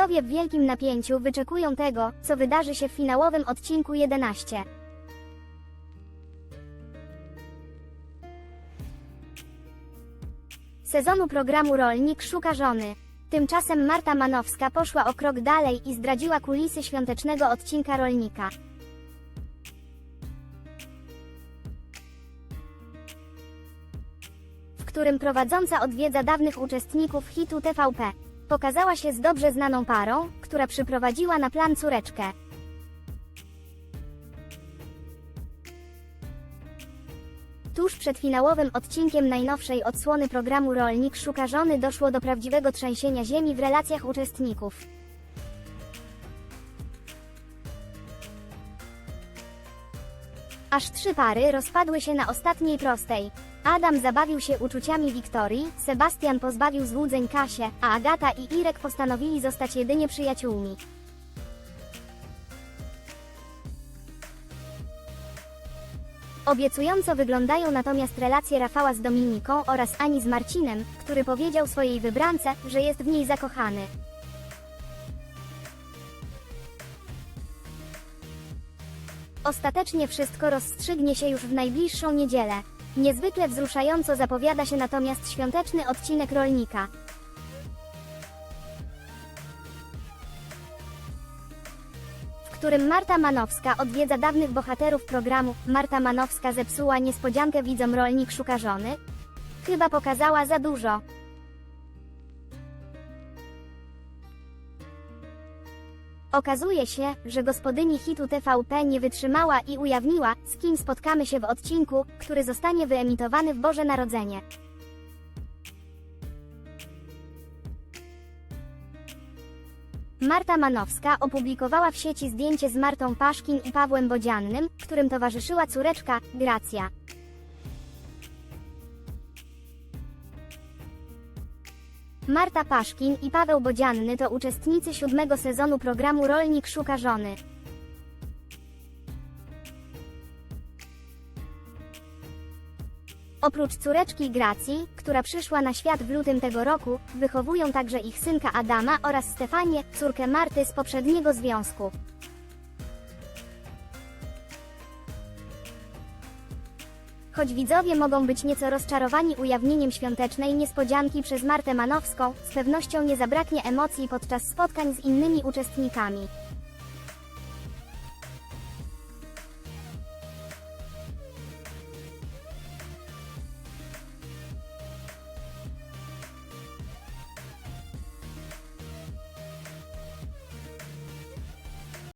Widzowie w wielkim napięciu wyczekują tego, co wydarzy się w finałowym odcinku 11. Sezonu programu Rolnik szuka żony. Tymczasem Marta Manowska poszła o krok dalej i zdradziła kulisy świątecznego odcinka Rolnika. w którym prowadząca odwiedza dawnych uczestników hitu TVP. Pokazała się z dobrze znaną parą, która przyprowadziła na plan córeczkę. Tuż przed finałowym odcinkiem najnowszej odsłony programu Rolnik szuka żony doszło do prawdziwego trzęsienia ziemi w relacjach uczestników. Aż trzy pary rozpadły się na ostatniej prostej. Adam zabawił się uczuciami Wiktorii, Sebastian pozbawił złudzeń Kasię, a Agata i Irek postanowili zostać jedynie przyjaciółmi. Obiecująco wyglądają natomiast relacje Rafała z Dominiką oraz Ani z Marcinem, który powiedział swojej wybrance, że jest w niej zakochany. Ostatecznie wszystko rozstrzygnie się już w najbliższą niedzielę. Niezwykle wzruszająco zapowiada się natomiast świąteczny odcinek rolnika. W którym Marta Manowska odwiedza dawnych bohaterów programu. Marta Manowska zepsuła niespodziankę widzom rolnik szuka żony? Chyba pokazała za dużo. Okazuje się, że gospodyni hitu TVP nie wytrzymała i ujawniła, z kim spotkamy się w odcinku, który zostanie wyemitowany w Boże Narodzenie. Marta Manowska opublikowała w sieci zdjęcie z Martą Paszkin i Pawłem Bodziannym, którym towarzyszyła córeczka, Gracja. Marta Paszkin i Paweł Bodzianny to uczestnicy siódmego sezonu programu Rolnik szuka żony. Oprócz córeczki Gracji, która przyszła na świat w lutym tego roku, wychowują także ich synka Adama oraz Stefanię, córkę Marty z poprzedniego związku. Choć widzowie mogą być nieco rozczarowani ujawnieniem świątecznej niespodzianki przez Martę Manowską, z pewnością nie zabraknie emocji podczas spotkań z innymi uczestnikami.